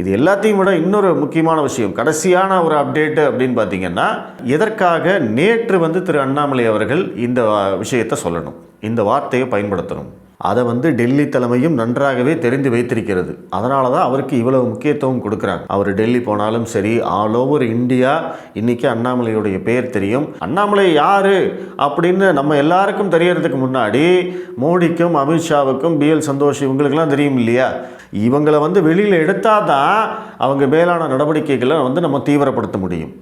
இது எல்லாத்தையும் விட இன்னொரு முக்கியமான விஷயம். கடைசியான ஒரு அப்டேட்டு அப்படின்னு பார்த்தீங்கன்னா எதற்காக நேற்று வந்து திரு அண்ணாமலை அவர்கள் இந்த விஷயத்தை சொல்லணும்? இந்த வார்த்தையை பயன்படுத்தணும். அதை வந்து டெல்லி தலைமையும் நன்றாகவே தெரிந்து வைத்திருக்கிறது. அதனால தான் அவருக்கு இவ்வளவு முக்கியத்துவம் கொடுக்குறாங்க. அவர் டெல்லி போனாலும் சரி ஆல் ஓவர் இந்தியா இன்னைக்கு அண்ணாமலையுடைய பெயர் தெரியும். அண்ணாமலை யாரு? அப்படின்னு நம்ம எல்லாருக்கும் தெரியறதுக்கு முன்னாடி மோடிக்கும் அமித்ஷாவுக்கும் பிஎல் சந்தோஷ் இவங்களுக்கெல்லாம் தெரியும் இல்லையா? இவங்களை வந்து வெளியில் எடுத்தால் தான் அவங்க மேலான நடவடிக்கைகளை வந்து நம்ம தீவிரப்படுத்த முடியும்.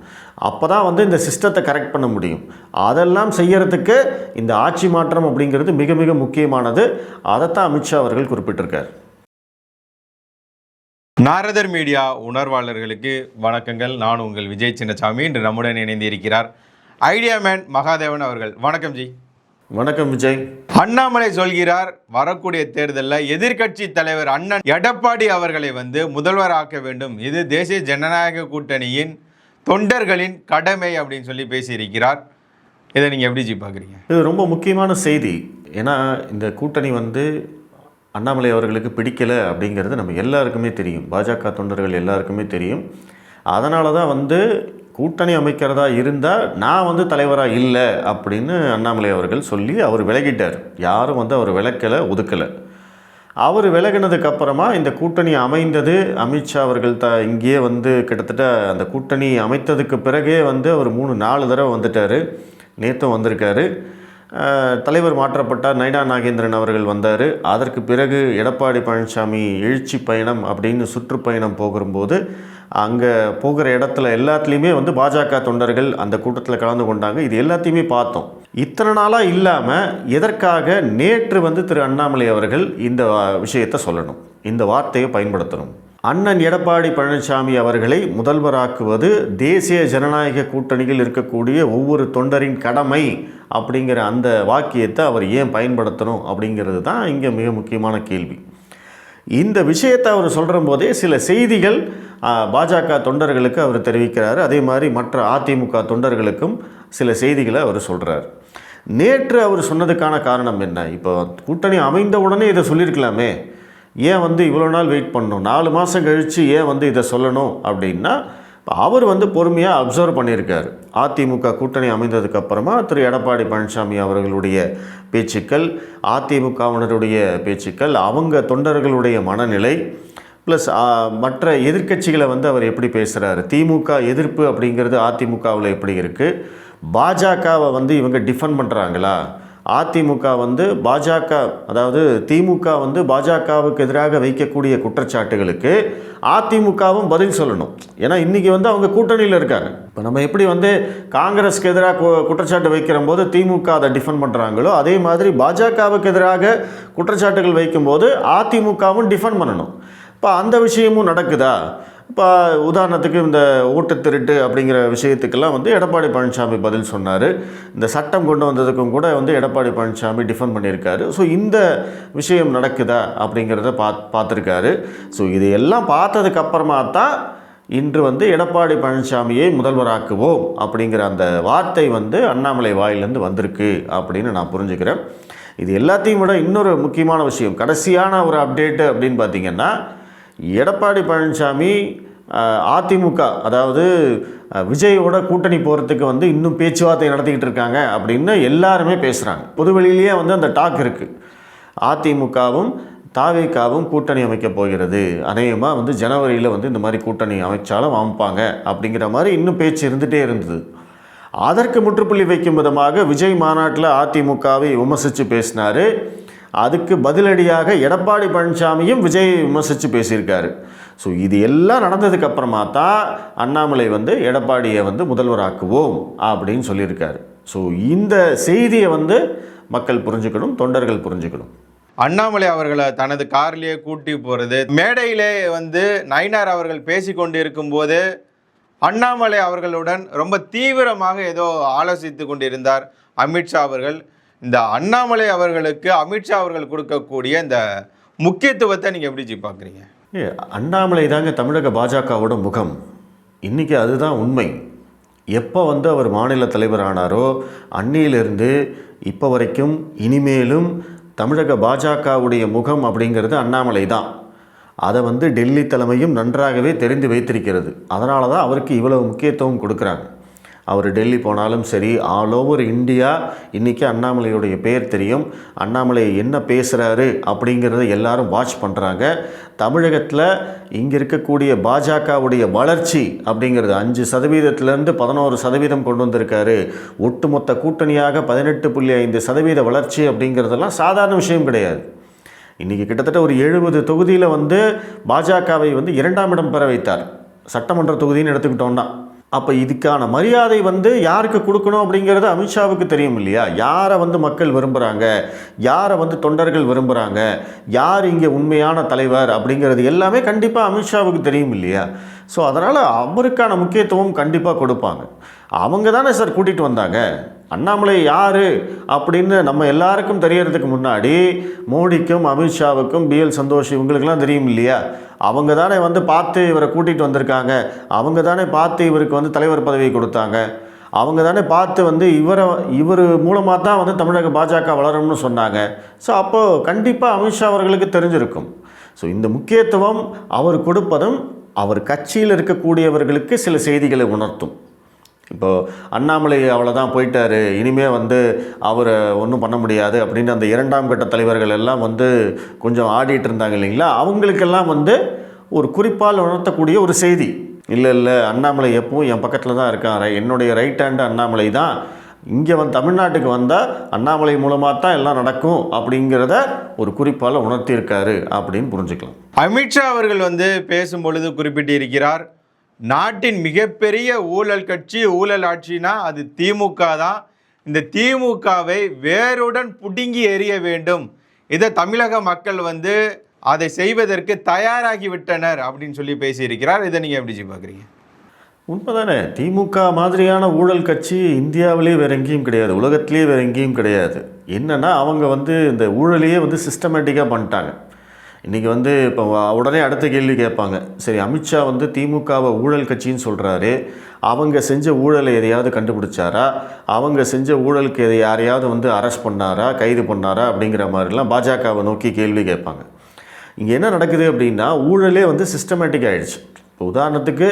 அப்போ தான் வந்து இந்த சிஸ்டத்தை கரெக்ட் பண்ண முடியும். அதெல்லாம் செய்யறதுக்கு இந்த ஆட்சி மாற்றம் அப்படிங்கிறது மிக மிக முக்கியமானது. அதைத்தான் அமித்ஷா அவர்கள் குறிப்பிட்டிருக்கார். நாரதர் மீடியா உணர்வாளர்களுக்கு வணக்கங்கள். நான் உங்கள் விஜய் சின்னசாமி இன்று நம்முடன் இணைந்து இருக்கிறார். ஐடியா மேன் மகாதேவன் அவர்கள் வணக்கம் ஜி. வணக்கம் விஜய். அண்ணாமலை சொல்கிறார் வரக்கூடிய தேர்தலில் எதிர்க்கட்சி தலைவர் அண்ணன் எடப்பாடி அவர்களை வந்து முதல்வராக்க வேண்டும். இது தேசிய ஜனநாயக கூட்டணியின் தொண்டர்களின் கடமை அப்படின்னு சொல்லி பேசியிருக்கிறார். இதை நீங்கள் எப்படி ஜி பார்க்குறீங்க? இது ரொம்ப முக்கியமான செய்தி. ஏன்னா இந்த கூட்டணி வந்து அண்ணாமலை அவர்களுக்கு பிடிக்கலை அப்படிங்கிறது நம்ம எல்லாருக்குமே தெரியும். பாஜக தொண்டர்கள் எல்லாருக்குமே தெரியும். அதனால தான் வந்து கூட்டணி அமைக்கிறதா இருந்தால் நான் வந்து தலைவராக இல்லை அப்படின்னு அண்ணாமலை அவர்கள் சொல்லி அவர் விலகிட்டார். யாரும் வந்து அவர் விளக்கலை ஒதுக்கலை. அவர் விலகினதுக்கு அப்புறமா இந்த கூட்டணி அமைந்தது. அமித்ஷா அவர்கள் த இங்கேயே வந்து கிட்டத்தட்ட அந்த கூட்டணி அமைத்ததுக்கு பிறகே வந்து அவர் மூணு நாலு தடவை வந்துட்டார். நேற்றும் வந்திருக்காரு. தலைவர் மாற்றப்பட்டார். நைனா நாகேந்திரன் அவர்கள் வந்தார். அதற்கு பிறகு எடப்பாடி பழனிசாமி எழுச்சி பயணம் அப்படின்னு சுற்றுப்பயணம் போகும்போது அங்கே போகிற இடத்துல எல்லாத்துலேயுமே வந்து பாஜக தொண்டர்கள் அந்த கூட்டத்தில் கலந்து கொண்டாங்க. இது எல்லாத்தையுமே பார்த்தோம். இத்தனை நாளாக இல்லாமல் எதற்காக நேற்று வந்து திரு அண்ணாமலை அவர்கள் இந்த விஷயத்தை சொல்லணும்? இந்த வார்த்தையை பயன்படுத்தணும். அண்ணன் எடப்பாடி பழனிசாமி அவர்களை முதல்வராக்குவது தேசிய ஜனநாயக கூட்டணியில் இருக்கக்கூடிய ஒவ்வொரு தொண்டரின் கடமை அப்படிங்கிற அந்த வாக்கியத்தை அவர் ஏன் பயன்படுத்தணும் அப்படிங்கிறது தான் இங்கே மிக முக்கியமான கேள்வி. இந்த விஷயத்தை அவர் சொல்கிற போதே சில செய்திகள் பாஜக தொண்டர்களுக்கு அவர் தெரிவிக்கிறார். அதே மாதிரி மற்ற அதிமுக தொண்டர்களுக்கும் சில செய்திகளை அவர் சொல்கிறார் நேற்று அவர் சொன்னதுக்கான காரணம் என்ன? இப்போ கூட்டணி அமைந்த உடனே இதை சொல்லியிருக்கலாமே. ஏன் வந்து இவ்வளோ நாள் வெயிட் பண்ணணும்? நாலு மாதம் கழித்து ஏன் வந்து இதை சொல்லணும் அப்படின்னா அவர் வந்து பொறுமையாக அப்சர்வ் பண்ணியிருக்கார். அதிமுக கூட்டணி அமைந்ததுக்கப்புறமா திரு எடப்பாடி பழனிசாமி அவர்களுடைய பேச்சுக்கள் அதிமுகவினருடைய பேச்சுக்கள் அவங்க தொண்டர்களுடைய மனநிலை ப்ளஸ் மற்ற எதிர்க்கட்சிகளை வந்து அவர் எப்படி பேசுகிறாரு திமுக எதிர்ப்பு அப்படிங்கிறது அதிமுகவில் எப்படி இருக்குது பாஜகவை வந்து இவங்க டிஃபெண்ட் பண்ணுறாங்களா அதிமுக வந்து பாஜக அதாவது திமுக வந்து பாஜகவுக்கு எதிராக வைக்கக்கூடிய குற்றச்சாட்டுகளுக்கு அதிமுகவும் பதில் சொல்லணும். ஏன்னா இன்றைக்கி வந்து அவங்க கூட்டணியில் இருக்காங்க இப்போ நம்ம எப்படி வந்து காங்கிரஸ்க்கு எதிராக குற்றச்சாட்டு வைக்கிற போது திமுக அதை டிஃபெண்ட் பண்ணுறாங்களோ அதே மாதிரி பாஜகவுக்கு எதிராக குற்றச்சாட்டுகள் வைக்கும்போது அதிமுகவும் டிஃபெண்ட் பண்ணணும். இப்போ அந்த விஷயமும் நடக்குதா? இப்போ உதாரணத்துக்கு இந்த ஓட்டு திருட்டு அப்படிங்கிற விஷயத்துக்கெல்லாம் வந்து எடப்பாடி பழனிசாமி பதில் சொன்னார். இந்த சட்டம் கொண்டு வந்ததுக்கும் கூட வந்து எடப்பாடி பழனிசாமி டிஃபன் பண்ணியிருக்காரு. ஸோ இந்த விஷயம் நடக்குதா அப்படிங்கிறத பாத் பார்த்துருக்காரு. ஸோ இதையெல்லாம் பார்த்ததுக்கப்புறமா தான் இன்று வந்து எடப்பாடி பழனிசாமியை முதல்வராக்குவோம் அப்படிங்கிற அந்த வார்த்தை வந்து அண்ணாமலை வாயிலேருந்து வந்திருக்கு அப்படின்னு நான் புரிஞ்சுக்கிறேன். இது எல்லாத்தையும் விட இன்னொரு முக்கியமான விஷயம். கடைசியான ஒரு அப்டேட்டு அப்படின்னு பார்த்தீங்கன்னா எடப்பாடி பழனிசாமி அதிமுக அதாவது விஜயோட கூட்டணி போகிறதுக்கு வந்து இன்னும் பேச்சுவார்த்தை நடத்திக்கிட்டு இருக்காங்க அப்படின்னு எல்லாருமே பேசுகிறாங்க பொதுவெளியிலேயே வந்து அந்த டாக் இருக்குது அதிமுகவும் தாவேக்காவும் கூட்டணி அமைக்க போகிறது. அநேகமாக வந்து ஜனவரியில் வந்து இந்த மாதிரி கூட்டணி அமைச்சாலும் அமைப்பாங்க அப்படிங்கிற மாதிரி இன்னும் பேச்சு இருந்துகிட்டே இருந்தது. அதற்கு முற்றுப்புள்ளி வைக்கும் விதமாக விஜய் மாநாட்டில் அதிமுகவை விமர்சித்து பேசினார். அதுக்கு பதிலடியாக எடப்பாடி பழனிசாமியும் விஜய் விமர்சித்து பேசியிருக்காரு. ஸோ இது எல்லாம் நடந்ததுக்கு அப்புறமா தான் அண்ணாமலை வந்து எடப்பாடியை வந்து முதல்வராக்குவோம் அப்படின்னு சொல்லியிருக்காரு. ஸோ இந்த செய்தியை வந்து மக்கள் புரிஞ்சுக்கணும் தொண்டர்கள் புரிஞ்சுக்கணும். அண்ணாமலை அவர்களை தனது கார்லேயே கூட்டி போகிறது மேடையிலே வந்து நயினார் அவர்கள் பேசி கொண்டு இருக்கும்போது அண்ணாமலை அவர்களுடன் ரொம்ப தீவிரமாக ஏதோ ஆலோசித்து கொண்டிருந்தார் அமித்ஷா அவர்கள். இந்த அண்ணாமலை அவர்களுக்கு அமித்ஷா அவர்கள் கொடுக்கக்கூடிய இந்த முக்கியத்துவத்தை நீங்கள் எப்படி ஜி பார்க்குறீங்க? ஏ அண்ணாமலை தாங்க தமிழக பாஜகவோட முகம். இன்றைக்கி அதுதான் உண்மை. எப்போ வந்து அவர் மாநில தலைவர் ஆனாரோ அன்னியிலிருந்து இப்போ வரைக்கும் இனிமேலும் தமிழக பாஜகவுடைய முகம் அப்படிங்கிறது அண்ணாமலை தான். அதை வந்து டெல்லி தலைமையும் நன்றாகவே தெரிந்து வைத்திருக்கிறது. அதனால தான் அவருக்கு இவ்வளவு முக்கியத்துவம் கொடுக்குறாங்க. அவர் டெல்லி போனாலும் சரி ஆல் ஓவர் இந்தியா இன்றைக்கி அண்ணாமலையுடைய பேர் தெரியும். அண்ணாமலை என்ன பேசுகிறாரு அப்படிங்கிறத எல்லாரும் வாட்ச் பண்ணுறாங்க தமிழகத்தில் இங்கே இருக்கக்கூடிய பாஜகவுடைய வளர்ச்சி அப்படிங்கிறது அஞ்சு சதவீதத்திலேருந்து பதினோரு சதவீதம் கொண்டு வந்திருக்காரு. ஒட்டுமொத்த கூட்டணியாக பதினெட்டு புள்ளி ஐந்து சதவீத வளர்ச்சி அப்படிங்கிறதெல்லாம் சாதாரண விஷயம் கிடையாது. இன்றைக்கி கிட்டத்தட்ட ஒரு எழுபது தொகுதியில் வந்து பாஜகவை வந்து இரண்டாம் இடம் பெற வைத்தார். சட்டமன்ற தொகுதின்னு எடுத்துக்கிட்டோம்னா. அப்போ இதுக்கான மரியாதை வந்து யாருக்கு கொடுக்கணும் அப்படிங்கிறது அமித்ஷாவுக்கு தெரியும் இல்லையா? யாரை வந்து மக்கள் விரும்புகிறாங்க யாரை வந்து தொண்டர்கள் விரும்புகிறாங்க யார் இங்கே உண்மையான தலைவர் அப்படிங்கிறது எல்லாமே கண்டிப்பாக அமித்ஷாவுக்கு தெரியும் இல்லையா? ஸோ அதனால் அவருக்கான முக்கியத்துவம் கண்டிப்பாக கொடுப்பாங்க. அவங்க தானே சார் கூட்டிகிட்டு வந்தாங்க. அண்ணாமலை யார் அப்படின்னு நம்ம எல்லாருக்கும் தெரியறதுக்கு முன்னாடி மோடிக்கும் அமித்ஷாவுக்கும் பிஎல் சந்தோஷ் இவங்களுக்கெல்லாம் தெரியும் இல்லையா? அவங்க தானே வந்து பார்த்து இவரை கூட்டிகிட்டு வந்திருக்காங்க. அவங்க தானே பார்த்து இவருக்கு வந்து தலைவர் பதவி கொடுத்தாங்க. அவங்க தானே பார்த்து வந்து இவரை இவர் மூலமாக தான் வந்து தமிழக பாஜக வளரும்னு சொன்னாங்க. ஸோ அப்போது கண்டிப்பாக அமித்ஷா அவர்களுக்கு தெரிஞ்சிருக்கும். ஸோ இந்த முக்கியத்துவம் அவர் கொடுப்பதும் அவர் கட்சியில் இருக்கக்கூடியவர்களுக்கு சில செய்திகளை உணர்த்தும். இப்போது அண்ணாமலை அவ்வளோதான் போயிட்டார். இனிமே வந்து அவரை ஒன்றும் பண்ண முடியாது அப்படின்னு அந்த இரண்டாம் கட்ட தலைவர்கள் எல்லாம் வந்து கொஞ்சம் ஆடிட்டு இருந்தாங்க இல்லைங்களா? அவங்களுக்கெல்லாம் வந்து ஒரு குறிப்பால் உணர்த்தக்கூடிய ஒரு செய்தி. இல்லை இல்லை அண்ணாமலை எப்பவும் என் பக்கத்தில் தான் இருக்கான் என்னுடைய ரைட் ஹேண்டு அண்ணாமலை தான். இங்கே வந்து தமிழ்நாட்டுக்கு வந்தால் அண்ணாமலை மூலமாக தான் எல்லாம் நடக்கும் அப்படிங்கிறத ஒரு குறிப்பால் உணர்த்தியிருக்காரு அப்படின்னு புரிஞ்சுக்கலாம். அமித்ஷா அவர்கள் வந்து பேசும் பொழுது குறிப்பிட்டிருக்கிறார் நாட்டின் மிகப்பெரிய ஊழல் கட்சி ஊழல் ஆட்சினா அது திமுக தான். இந்த திமுகவை வேருடன் புடுங்கி எறிய வேண்டும். இதை தமிழக மக்கள் வந்து அதை செய்வதற்கு தயாராகிவிட்டனர் அப்படின்னு சொல்லி பேசியிருக்கிறார். இதை நீங்கள் எப்படி பார்க்குறீங்க? உண்மைதானே? திமுக மாதிரியான ஊழல் கட்சி இந்தியாவிலே வேறு எங்கேயும் கிடையாது. உலகத்திலே வேற எங்கேயும் கிடையாது. என்னன்னா அவங்க வந்து இந்த ஊழலையே வந்து சிஸ்டமேட்டிக்காக பண்ணிட்டாங்க. இன்றைக்கி வந்து இப்போ உடனே அடுத்த கேள்வி கேட்பாங்க. சரி அமித்ஷா வந்து திமுகவை ஊழல் கட்சின்னு சொல்கிறாரு அவங்க செஞ்ச ஊழலை எதையாவது கண்டுபிடிச்சாரா? அவங்க செஞ்ச ஊழலுக்கு எதை யாரையாவது வந்து அரெஸ்ட் பண்ணாரா? கைது பண்ணாரா? அப்படிங்கிற மாதிரிலாம் பாஜகவை நோக்கி கேள்வி கேட்பாங்க. இங்கே என்ன நடக்குது அப்படின்னா ஊழலே வந்து சிஸ்டமேட்டிக் ஆகிடுச்சு இப்போ உதாரணத்துக்கு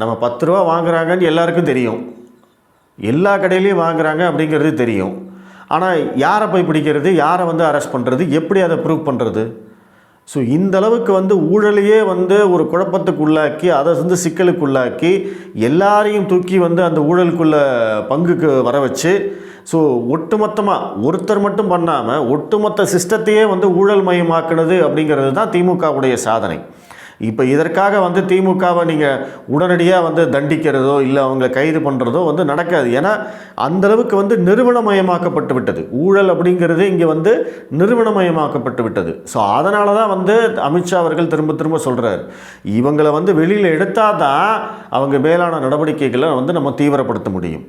நம்ம பத்து ரூபா வாங்குறாங்கன்னு எல்லாருக்கும் தெரியும். எல்லா கடையிலையும் வாங்குறாங்க அப்படிங்கிறது தெரியும். ஆனால் யாரை போய் பிடிக்கிறது? யாரை வந்து அரெஸ்ட் பண்ணுறது எப்படி அதை ப்ரூவ் பண்ணுறது ஸோ இந்த அளவுக்கு வந்து ஊழலையே வந்து ஒரு குழப்பத்துக்குள்ளாக்கி அதை வந்து சிக்கலுக்குள்ளாக்கி எல்லாரையும் தூக்கி வந்து அந்த ஊழலுக்குள்ள பங்குக்கு வர வச்சு ஸோ ஒட்டுமொத்தமாக ஒருத்தர் மட்டும் பண்ணாமல் ஒட்டுமொத்த சிஸ்டத்தையே வந்து ஊழல் மயமாக்குனது அப்படிங்கிறது தான் திமுகவுடைய சாதனை. இப்போ இதற்காக வந்து திமுகவை நீங்கள் உடனடியாக வந்து தண்டிக்கிறதோ இல்லை அவங்க கைது பண்ணுறதோ வந்து நடக்காது. ஏன்னா அந்த அளவுக்கு வந்து நிறுவனமயமாக்கப்பட்டு விட்டது. ஊழல் அப்படிங்கிறது இங்கே வந்து நிறுவனமயமாக்கப்பட்டு விட்டது. ஸோ அதனால தான் வந்து அமித்ஷா அவர்கள் திரும்ப திரும்ப சொல்கிறார் இவங்களை வந்து வெளியில் எடுத்தால் தான் அவங்க மேலான நடவடிக்கைகளை வந்து நம்ம தீவிரப்படுத்த முடியும்.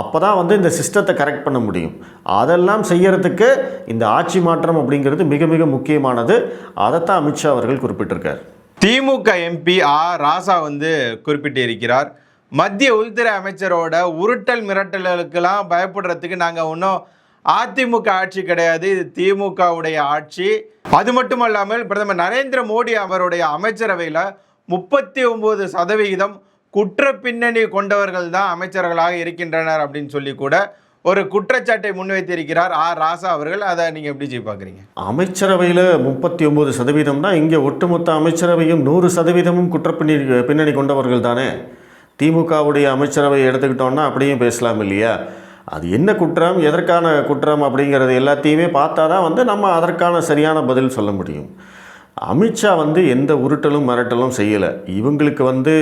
அப்போ தான் வந்து இந்த சிஸ்டத்தை கரெக்ட் பண்ண முடியும். அதெல்லாம் செய்யறதுக்கு இந்த ஆட்சி மாற்றம் அப்படிங்கிறது மிக மிக முக்கியமானது. அதைத்தான் அமித்ஷா அவர்கள் குறிப்பிட்டிருக்கார். திமுக எம்பி ஆர் ராசா வந்து குறிப்பிட்டிருக்கிறார். மத்திய உள்துறை அமைச்சரோட உருட்டல் மிரட்டல்களுக்கெல்லாம் பயப்படுறதுக்கு நாங்கள் ஒன்றும் அதிமுக ஆட்சி கிடையாது இது திமுகவுடைய ஆட்சி. அது மட்டுமல்லாமல் பிரதமர் நரேந்திர மோடி அவருடைய அமைச்சரவையில் முப்பத்தி ஒம்பது சதவிகிதம் குற்ற பின்னணி கொண்டவர்கள் தான் அமைச்சர்களாக இருக்கின்றனர் அப்படின்னு சொல்லி கூட ஒரு குற்றச்சாட்டை முன்வைத்திருக்கிறார் ஆர் ராசா அவர்கள். அதை நீங்கள் எப்படி ஜி பார்க்குறீங்க? அமைச்சரவையில் முப்பத்தி ஒம்பது சதவீதம்னா இங்கே ஒட்டுமொத்த அமைச்சரவையும் நூறு சதவீதமும் குற்றப்பின்னணி பின்னணி கொண்டவர்கள் தானே. திமுகவுடைய அமைச்சரவை எடுத்துக்கிட்டோம்னா அப்படியும் பேசலாம் இல்லையா? அது என்ன குற்றம் எதற்கான குற்றம் அப்படிங்கிறது எல்லாத்தையுமே பார்த்தா தான் வந்து நம்ம அதற்கான சரியான பதில் சொல்ல முடியும். அமித்ஷா வந்து எந்த உருட்டலும் மிரட்டலும் செய்யலை. இவங்களுக்கு வந்து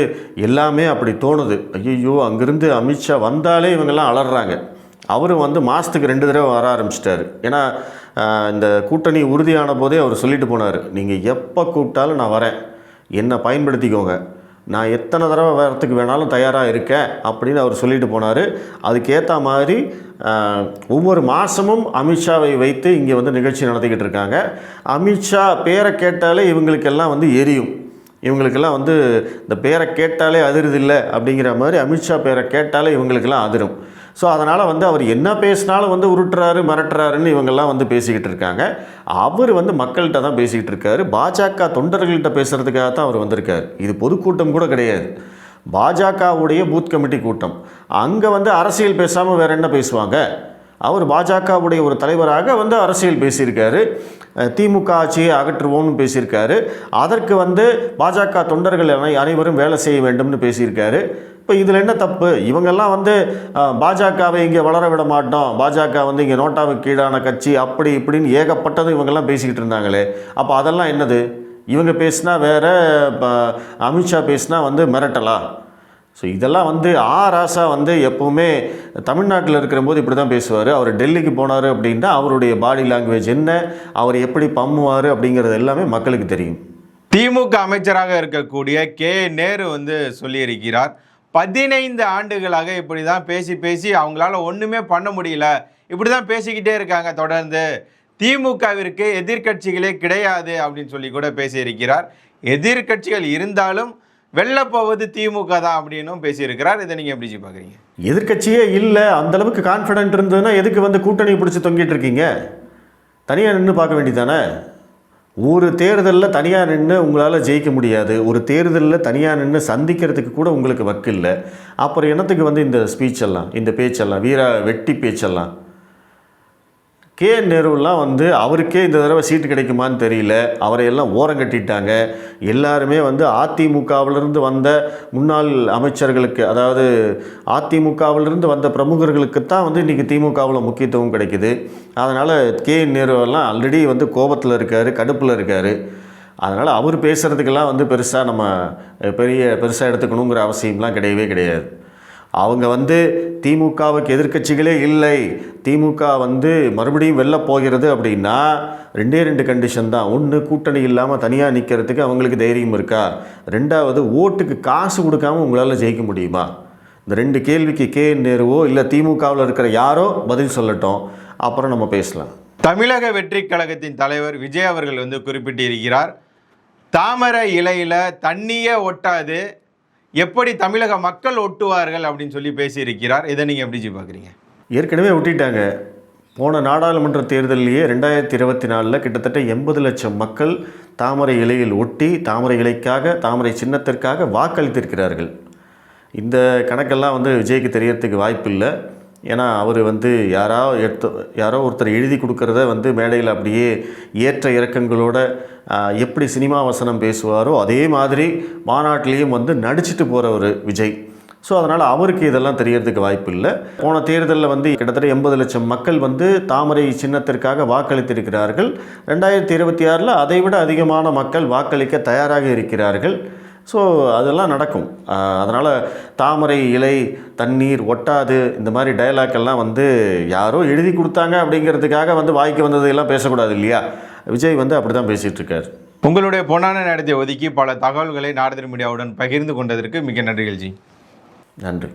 எல்லாமே அப்படி தோணுது. ஐயோ அங்கேருந்து அமித்ஷா வந்தாலே இவங்கெல்லாம் அலறாங்க அவரும் வந்து மாதத்துக்கு ரெண்டு தடவை வர ஆரம்பிச்சிட்டாரு. ஏன்னா இந்த கூட்டணி உறுதியான போதே அவர் சொல்லிட்டு போனார் நீங்கள் எப்போ கூப்பிட்டாலும் நான் வரேன். என்னை பயன்படுத்திக்கோங்க. நான் எத்தனை தடவை வரத்துக்கு வேணாலும் தயாராக இருக்கேன் அப்படின்னு அவர் சொல்லிட்டு போனார். அதுக்கேற்ற மாதிரி ஒவ்வொரு மாதமும் அமித்ஷாவை வைத்து இங்கே வந்து நிகழ்ச்சி நடத்திக்கிட்டு இருக்காங்க. அமித்ஷா பேரை கேட்டாலே இவங்களுக்கெல்லாம் வந்து எரியும். இவங்களுக்கெல்லாம் வந்து இந்த பேரை கேட்டாலே அதிருதில்லை அப்படிங்கிற மாதிரி அமித்ஷா பேரை கேட்டாலே இவங்களுக்கெல்லாம் அதிரும். ஸோ அதனால் வந்து அவர் என்ன பேசினாலும் வந்து உருட்டுறாரு மிரட்டுறாருன்னு இவங்கெல்லாம் வந்து பேசிக்கிட்டு இருக்காங்க. அவர் வந்து மக்கள்கிட்ட தான் பேசிக்கிட்டு இருக்காரு. பாஜக தொண்டர்கள்கிட்ட பேசுகிறதுக்காக தான் அவர் வந்திருக்கார். இது பொதுக்கூட்டம் கூட கிடையாது. பாஜகவுடைய பூத் கமிட்டி கூட்டம். அங்கே வந்து அரசியல் பேசாமல் வேறு என்ன பேசுவாங்க? அவர் பாஜகவுடைய ஒரு தலைவராக வந்து அரசியல் பேசியிருக்காரு. திமுக ஆட்சியை அகற்றுவோம்னு பேசியிருக்காரு. அதற்கு வந்து பாஜக தொண்டர்கள் அனைவரும் வேலை செய்ய வேண்டும்னு பேசியிருக்காரு. இப்போ இதில் என்ன தப்பு? இவங்கெல்லாம் வந்து பாஜகவை இங்கே வளர விட மாட்டோம். பாஜக வந்து இங்கே நோட்டாவுக்கு கீழான கட்சி அப்படி இப்படின்னு ஏகப்பட்டது இவங்கெல்லாம் பேசிக்கிட்டு இருந்தாங்களே. அப்போ அதெல்லாம் என்னது? இவங்க பேசினா வேற இப்போ அமித்ஷா பேசினா வந்து மிரட்டலா? ஸோ இதெல்லாம் வந்து ஆ ராசா வந்து எப்போவுமே தமிழ்நாட்டில் இருக்கிற போது இப்படி தான் பேசுவார். அவர் டெல்லிக்கு போனார் அப்படின்னா அவருடைய பாடி லாங்குவேஜ் என்ன? அவர் எப்படி பம்முவார் அப்படிங்கிறது எல்லாமே மக்களுக்கு தெரியும். திமுக அமைச்சராக இருக்கக்கூடிய கே. நேரு வந்து சொல்லியிருக்கிறார். பதினைந்து ஆண்டுகளாக இப்படி தான் பேசி பேசி அவங்களால ஒன்றுமே பண்ண முடியல. இப்படி தான் பேசிக்கிட்டே இருக்காங்க தொடர்ந்து. திமுகவிற்கு எதிர்க்கட்சிகளே கிடையாது அப்படின்னு சொல்லி கூட பேசியிருக்கிறார். எதிர்க்கட்சிகள் இருந்தாலும் வெல்லப்போவது திமுக தான் அப்படின்னும் பேசியிருக்கிறார். இதை நீங்கள் எப்படி பார்க்குறீங்க? எதிர்க்கட்சியே இல்லை. அந்த அளவுக்கு கான்ஃபிடென்ட் இருந்ததுன்னா எதுக்கு வந்து கூட்டணி பிடிச்சி தொங்கிட்டு இருக்கீங்க? தனியாக நின்று பார்க்க வேண்டியதானே ஒரு தேர்தலில் தனியாக நின்று உங்களால் ஜெயிக்க முடியாது. ஒரு தேர்தலில் தனியாக நின்று சந்திக்கிறதுக்கு கூட உங்களுக்கு வக்கு இல்லை அப்புறம் என்னத்துக்கு வந்து இந்த ஸ்பீச் எல்லாம் இந்த பேச்செல்லாம் வீர வெட்டி பேச்செல்லாம்? கே நேருலாம் வந்து அவருக்கே இந்த தடவை சீட்டு கிடைக்குமான்னு தெரியல. அவரை எல்லாம் ஓரங்கட்டிட்டாங்க எல்லாருமே வந்து அதிமுகவிலிருந்து வந்த முன்னாள் அமைச்சர்களுக்கு அதாவது அதிமுகவிலிருந்து வந்த பிரமுகர்களுக்கு தான் வந்து இன்றைக்கி திமுகவில் முக்கியத்துவம் கிடைக்குது. அதனால் கே நேருவெல்லாம் ஆல்ரெடி வந்து கோபத்தில் இருக்கார் கடுப்பில் இருக்கார். அதனால் அவர் பேசுகிறதுக்கெல்லாம் வந்து பெருசாக நம்ம பெரிய பெருசாக எடுத்துக்கணுங்கிற அவசியம்லாம் கிடையவே கிடையாது. அவங்க வந்து திமுகவுக்கு எதிர்க்கட்சிகளே இல்லை. திமுக வந்து மறுபடியும் வெளில போகிறது அப்படின்னா ரெண்டே ரெண்டு கண்டிஷன் தான். ஒன்று கூட்டணி இல்லாமல் தனியாக நிற்கிறதுக்கு அவங்களுக்கு தைரியம் இருக்கா? ரெண்டாவது ஓட்டுக்கு காசு கொடுக்காம உங்களால் ஜெயிக்க முடியுமா? இந்த ரெண்டு கேள்விக்கு கே நேருவோ இல்லை திமுகவில் இருக்கிற யாரோ பதில் சொல்லட்டும். அப்புறம் நம்ம பேசலாம். தமிழக வெற்றி கழகத்தின் தலைவர் விஜய் அவர்கள் வந்து குறிப்பிட்டிருக்கிறார் தாமரை இலையில் தண்ணியே ஒட்டாது எப்படி தமிழக மக்கள் ஒட்டுவார்கள் அப்படின்னு சொல்லி பேசியிருக்கிறார். இதை நீங்கள் எப்படி பார்க்குறீங்க? ஏற்கனவே ஒட்டிட்டாங்க. போன நாடாளுமன்ற தேர்தலிலேயே ரெண்டாயிரத்தி இருபத்தி நாலில் கிட்டத்தட்ட எண்பது லட்சம் மக்கள் தாமரை இலையில் ஒட்டி தாமரை இலைக்காக தாமரை சின்னத்திற்காக வாக்களித்திருக்கிறார்கள். இந்த கணக்கெல்லாம் வந்து விஜய்க்கு தெரியறதுக்கு வாய்ப்பில்லை. ஏன்னா அவர் வந்து யாரோ எடுத்து யாரோ ஒருத்தர் எழுதி கொடுக்கறத வந்து மேடையில் அப்படியே ஏற்ற இறக்கங்களோட எப்படி சினிமா வசனம் பேசுவாரோ அதே மாதிரி மாநாட்டிலையும் வந்து நடிச்சிட்டு போகிறவர் விஜய். ஸோ அதனால் அவருக்கு இதெல்லாம் தெரியறதுக்கு வாய்ப்பு இல்லை. போன தேர்தலில் வந்து கிட்டத்தட்ட எண்பது லட்சம் மக்கள் வந்து தாமரை சின்னத்திற்காக வாக்களித்திருக்கிறார்கள். ரெண்டாயிரத்தி இருபத்தி ஆறில் அதைவிட அதிகமான மக்கள் வாக்களிக்க தயாராக இருக்கிறார்கள். ஸோ அதெல்லாம் நடக்கும். அதனால் தாமரை இலை தண்ணீர் ஒட்டாது இந்த மாதிரி டயலாக் எல்லாம் வந்து யாரோ எழுதி கொடுத்தாங்க அப்படிங்கிறதுக்காக வந்து வாய்க்கு வந்ததையெல்லாம் பேசக்கூடாது இல்லையா? விஜய் வந்து அப்படி தான் பேசிகிட்டு இருக்கார். உங்களுடைய பொன்னான நேரத்தை ஒதுக்கி பல தகவல்களை நாரதர் மீடியாவுடன் பகிர்ந்து கொண்டதற்கு மிக நன்றிகள் ஜி. நன்றி.